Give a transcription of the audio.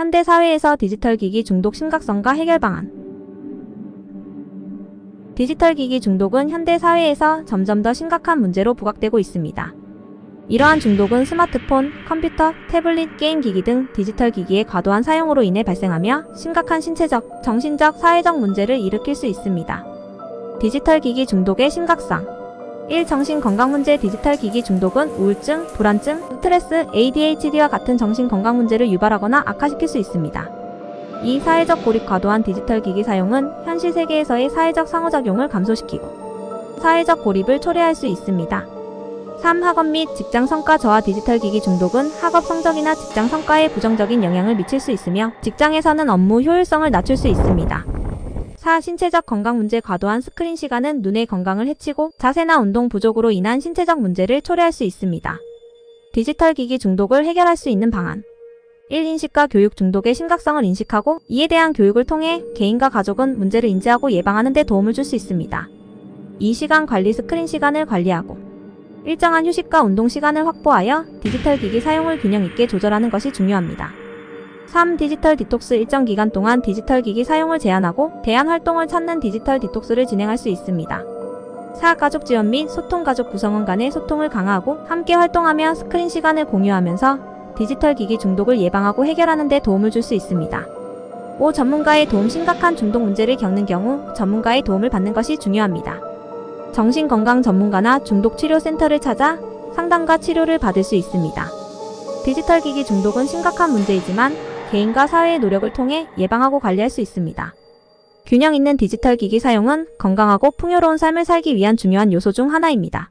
현대 사회에서 디지털 기기 중독 심각성과 해결 방안. 디지털 기기 중독은 현대 사회에서 점점 더 심각한 문제로 부각되고 있습니다. 이러한 중독은 스마트폰, 컴퓨터, 태블릿, 게임 기기 등 디지털 기기의 과도한 사용으로 인해 발생하며 심각한 신체적, 정신적, 사회적 문제를 일으킬 수 있습니다. 디지털 기기 중독의 심각성 1. 정신건강 문제 디지털 기기 중독은 우울증, 불안증, 스트레스, ADHD와 같은 정신건강 문제를 유발하거나 악화시킬 수 있습니다. 2. 사회적 고립 과도한 디지털 기기 사용은 현실 세계에서의 사회적 상호작용을 감소시키고 사회적 고립을 초래할 수 있습니다. 3. 학업 및 직장 성과 저하 디지털 기기 중독은 학업 성적이나 직장 성과에 부정적인 영향을 미칠 수 있으며 직장에서는 업무 효율성을 낮출 수 있습니다. 4. 신체적 건강 문제 과도한 스크린 시간은 눈의 건강을 해치고 자세나 운동 부족으로 인한 신체적 문제를 초래할 수 있습니다. 디지털 기기 중독을 해결할 수 있는 방안 1. 인식과 교육 중독의 심각성을 인식하고 이에 대한 교육을 통해 개인과 가족은 문제를 인지하고 예방하는 데 도움을 줄 수 있습니다. 2. 시간 관리 스크린 시간을 관리하고 일정한 휴식과 운동 시간을 확보하여 디지털 기기 사용을 균형 있게 조절하는 것이 중요합니다. 3. 디지털 디톡스 일정 기간 동안 디지털 기기 사용을 제한하고 대안 활동을 찾는 디지털 디톡스를 진행할 수 있습니다. 4. 가족 지원 및 소통 가족 구성원 간의 소통을 강화하고 함께 활동하며 스크린 시간을 공유하면서 디지털 기기 중독을 예방하고 해결하는 데 도움을 줄 수 있습니다. 5. 전문가의 도움 심각한 중독 문제를 겪는 경우 전문가의 도움을 받는 것이 중요합니다. 정신건강 전문가나 중독치료센터를 찾아 상담과 치료를 받을 수 있습니다. 디지털 기기 중독은 심각한 문제이지만 개인과 사회의 노력을 통해 예방하고 관리할 수 있습니다. 균형 있는 디지털 기기 사용은 건강하고 풍요로운 삶을 살기 위한 중요한 요소 중 하나입니다.